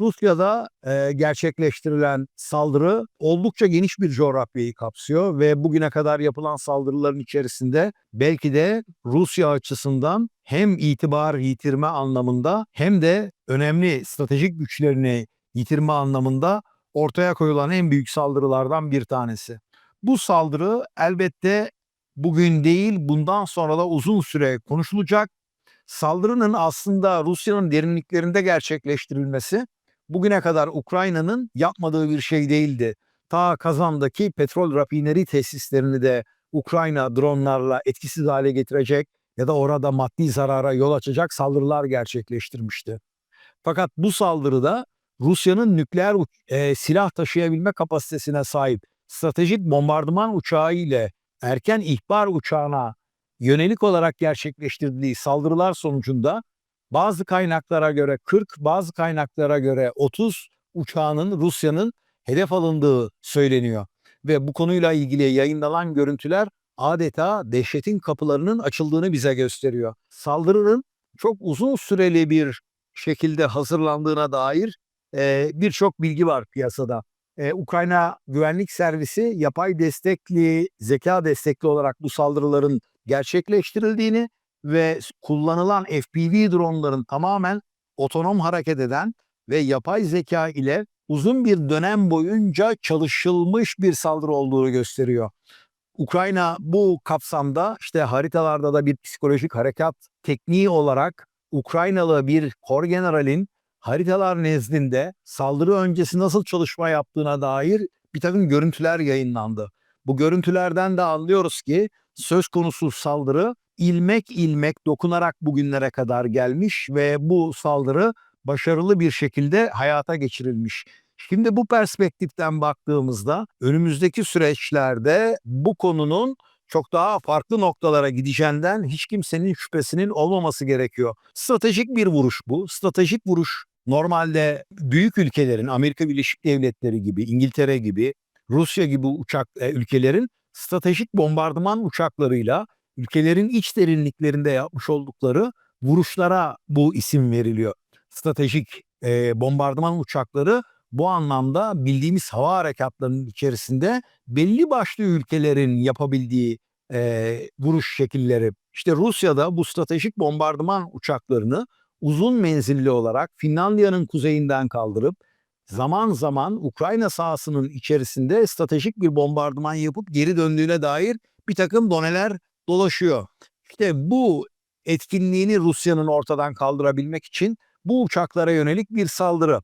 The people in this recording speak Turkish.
Rusya'da e, gerçekleştirilen saldırı oldukça geniş bir coğrafyayı kapsıyor ve bugüne kadar yapılan saldırıların içerisinde belki de Rusya açısından hem itibar yitirme anlamında hem de önemli stratejik güçlerini yitirme anlamında ortaya koyulan en büyük saldırılardan bir tanesi. Bu saldırı elbette bugün değil bundan sonra da uzun süre konuşulacak. Saldırının aslında Rusya'nın derinliklerinde gerçekleştirilmesi bugüne kadar Ukrayna'nın yapmadığı bir şey değildi. Ta Kazan'daki petrol rafineri tesislerini de Ukrayna dronlarla etkisiz hale getirecek ya da orada maddi zarara yol açacak saldırılar gerçekleştirmişti. Fakat bu saldırıda Rusya'nın nükleer e, silah taşıyabilme kapasitesine sahip stratejik bombardıman uçağı ile erken ihbar uçağına yönelik olarak gerçekleştirdiği saldırılar sonucunda bazı kaynaklara göre 40, bazı kaynaklara göre 30 uçağının Rusya'nın hedef alındığı söyleniyor. Ve bu konuyla ilgili yayınlanan görüntüler adeta dehşetin kapılarının açıldığını bize gösteriyor. Saldırının çok uzun süreli bir şekilde hazırlandığına dair e, birçok bilgi var piyasada. E, Ukrayna Güvenlik Servisi yapay destekli, zeka destekli olarak bu saldırıların gerçekleştirildiğini ve kullanılan FPV dronların tamamen otonom hareket eden ve yapay zeka ile uzun bir dönem boyunca çalışılmış bir saldırı olduğunu gösteriyor. Ukrayna bu kapsamda işte haritalarda da bir psikolojik harekat tekniği olarak Ukraynalı bir kor generalin haritalar nezdinde saldırı öncesi nasıl çalışma yaptığına dair bir takım görüntüler yayınlandı. Bu görüntülerden de anlıyoruz ki söz konusu saldırı ilmek ilmek dokunarak bugünlere kadar gelmiş ve bu saldırı başarılı bir şekilde hayata geçirilmiş. Şimdi bu perspektiften baktığımızda önümüzdeki süreçlerde bu konunun çok daha farklı noktalara gideceğinden hiç kimsenin şüphesinin olmaması gerekiyor. Stratejik bir vuruş bu. Stratejik vuruş normalde büyük ülkelerin Amerika Birleşik Devletleri gibi, İngiltere gibi, Rusya gibi uçak e, ülkelerin stratejik bombardıman uçaklarıyla ülkelerin iç derinliklerinde yapmış oldukları vuruşlara bu isim veriliyor. Stratejik e, bombardıman uçakları bu anlamda bildiğimiz hava harekatlarının içerisinde belli başlı ülkelerin yapabildiği e, vuruş şekilleri. İşte Rusya'da bu stratejik bombardıman uçaklarını uzun menzilli olarak Finlandiya'nın kuzeyinden kaldırıp zaman zaman Ukrayna sahasının içerisinde stratejik bir bombardıman yapıp geri döndüğüne dair bir takım doneler dolaşıyor. İşte bu etkinliğini Rusya'nın ortadan kaldırabilmek için bu uçaklara yönelik bir saldırı.